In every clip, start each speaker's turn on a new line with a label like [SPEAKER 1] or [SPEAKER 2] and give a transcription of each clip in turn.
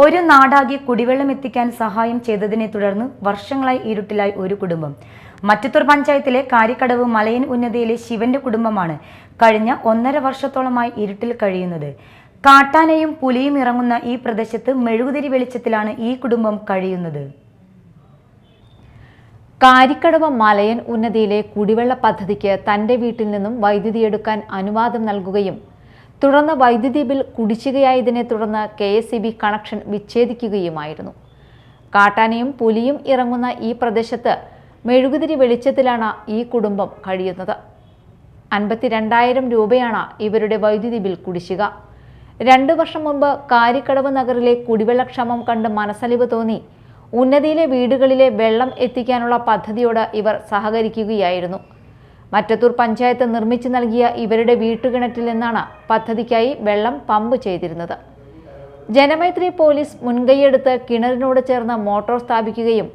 [SPEAKER 1] ഒരു നാടാകെ കുടിവെള്ളം എത്തിക്കാൻ സഹായം ചെയ്തതിനെ തുടർന്ന് വർഷങ്ങളായി ഇരുട്ടിലായി ഒരു കുടുംബം. മറ്റത്തൂർ പഞ്ചായത്തിലെ കാരിക്കടവ് മലയൻ ഉന്നതിയിലെ ശിവന്റെ കുടുംബമാണ് കഴിഞ്ഞ ഒന്നര വർഷത്തോളമായി ഇരുട്ടിൽ കഴിയുന്നത്. കാട്ടാനയും പുലിയും ഇറങ്ങുന്ന ഈ പ്രദേശത്ത് മെഴുകുതിരി വെളിച്ചത്തിലാണ് ഈ കുടുംബം കഴിയുന്നത്.
[SPEAKER 2] കാരിക്കടവ് മലയൻ ഉന്നതിയിലെ കുടിവെള്ള പദ്ധതിക്ക് തന്റെ വീട്ടിൽ നിന്നും വൈദ്യുതി എടുക്കാൻ അനുവാദം നൽകുകയും തുടർന്ന് വൈദ്യുതി ബിൽ കുടിശ്ശികയായതിനെ തുടർന്ന് കെ കണക്ഷൻ വിച്ഛേദിക്കുകയുമായിരുന്നു. കാട്ടാനയും പുലിയും ഇറങ്ങുന്ന ഈ പ്രദേശത്ത് മെഴുകുതിരി വെളിച്ചത്തിലാണ് ഈ കുടുംബം കഴിയുന്നത്. അൻപത്തിരണ്ടായിരം രൂപയാണ് ഇവരുടെ വൈദ്യുതി ബിൽ കുടിശ്ശിക. രണ്ടു വർഷം മുമ്പ് കാരിക്കടവ് നഗറിലെ കുടിവെള്ളക്ഷാമം കണ്ട് മനസ്സലിവ് തോന്നി. ഉന്നതിയിലെ വീടുകളിലെ വെള്ളം എത്തിക്കാനുള്ള പദ്ധതിയോട് ഇവർ സഹകരിക്കുകയായിരുന്നു. മറ്റത്തൂർ പഞ്ചായത്ത് നിർമ്മിച്ചു നൽകിയ ഇവരുടെ വീട്ടുകിണറ്റിൽ നിന്നാണ് പദ്ധതിക്കായി വെള്ളം പമ്പ് ചെയ്തിരുന്നത്. ജനമൈത്രി പോലീസ് മുൻകൈയെടുത്ത് കിണറിനോട് ചേർന്ന് മോട്ടോർ സ്ഥാപിക്കുകയും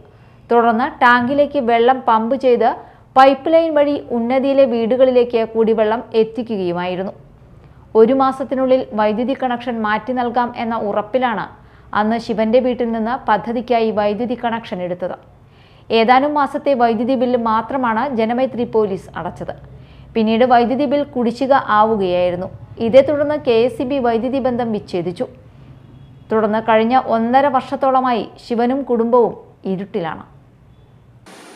[SPEAKER 2] തുടർന്ന് ടാങ്കിലേക്ക് വെള്ളം പമ്പ് ചെയ്ത് പൈപ്പ് ലൈൻ വഴി ഉന്നതിയിലെ വീടുകളിലേക്ക് കുടിവെള്ളം എത്തിക്കുകയുമായിരുന്നു. ഒരു മാസത്തിനുള്ളിൽ വൈദ്യുതി കണക്ഷൻ മാറ്റി നൽകാം എന്ന ഉറപ്പിലാണ് അന്ന് ശിവന്റെ വീട്ടിൽ നിന്ന് പദ്ധതിക്കായി വൈദ്യുതി കണക്ഷൻ എടുത്തത്. ഏതാനും മാസത്തെ വൈദ്യുതി ബില്ല് മാത്രമാണ് ജനമൈത്രി പോലീസ് അടച്ചത്. പിന്നീട് വൈദ്യുതി ബിൽ കുടിശ്ശിക ആവുകയായിരുന്നു. ഇതേ തുടർന്ന് കെ വൈദ്യുതി ബന്ധം വിച്ഛേദിച്ചു. തുടർന്ന് കഴിഞ്ഞ ഒന്നര വർഷത്തോളമായി ശിവനും കുടുംബവും ഇരുട്ടിലാണ്.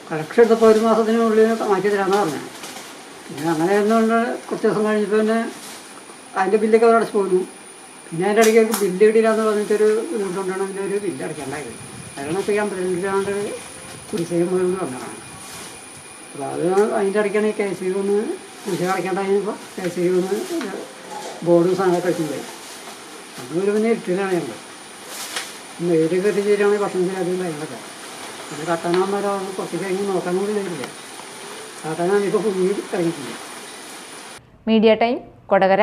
[SPEAKER 3] കളക്ഷൻ എടുത്തപ്പോൾ ഒരു മാസത്തിനുള്ളിൽ മാറ്റി തരാമെന്ന് പറഞ്ഞു പിന്നെ അങ്ങനെ ഇരുന്നുകൊണ്ട് കുറച്ച് ദിവസം കഴിഞ്ഞപ്പോൾ തന്നെ അതിന്റെ ബില്ലൊക്കെ അവർ അടച്ചു പോന്നു. പിന്നെ അതിന്റെ ഇടയ്ക്ക് ബില്ല് ഇടില്ല കിട്ടിയില്ലാന്ന് പറഞ്ഞിട്ടൊരു ഇതുകൊണ്ടാണ് അതിന്റെ ഒരു ബില്ല് അടയ്ക്കേണ്ടായത് അതാണ് ഇപ്പോൾ ഞാൻ പ്രതിനിധിക്കാണ്ട് കുടിശ്ശേരി മുഴുവൻ പറഞ്ഞതാണ്. അപ്പോൾ അത് അതിന്റെ ഇടയ്ക്കാണ് കെ സി ഒന്ന് കുടിശ്ശേരി അടയ്ക്കേണ്ടപ്പോൾ കെ സി ഒന്ന് ബോർഡും സാധനമൊക്കെ വെച്ചിട്ടുണ്ടായി ഒരു പിന്നെ ഇരുട്ടിലാണ് ഞങ്ങൾ. നേരിട്ട് എത്തിച്ചേരുകയാണെങ്കിൽ അധികം കാര്യങ്ങളൊക്കെ അത് കട്ടാനാകുമ്പോൾ കുറച്ച് കഴിഞ്ഞ് നോക്കാൻ കൂടി കഴിഞ്ഞില്ല കാട്ടാനാണ് ഇപ്പോൾ കുഞ്ഞി കഴിഞ്ഞിട്ടില്ല
[SPEAKER 2] മീഡിയ ടൈം കൊടകര.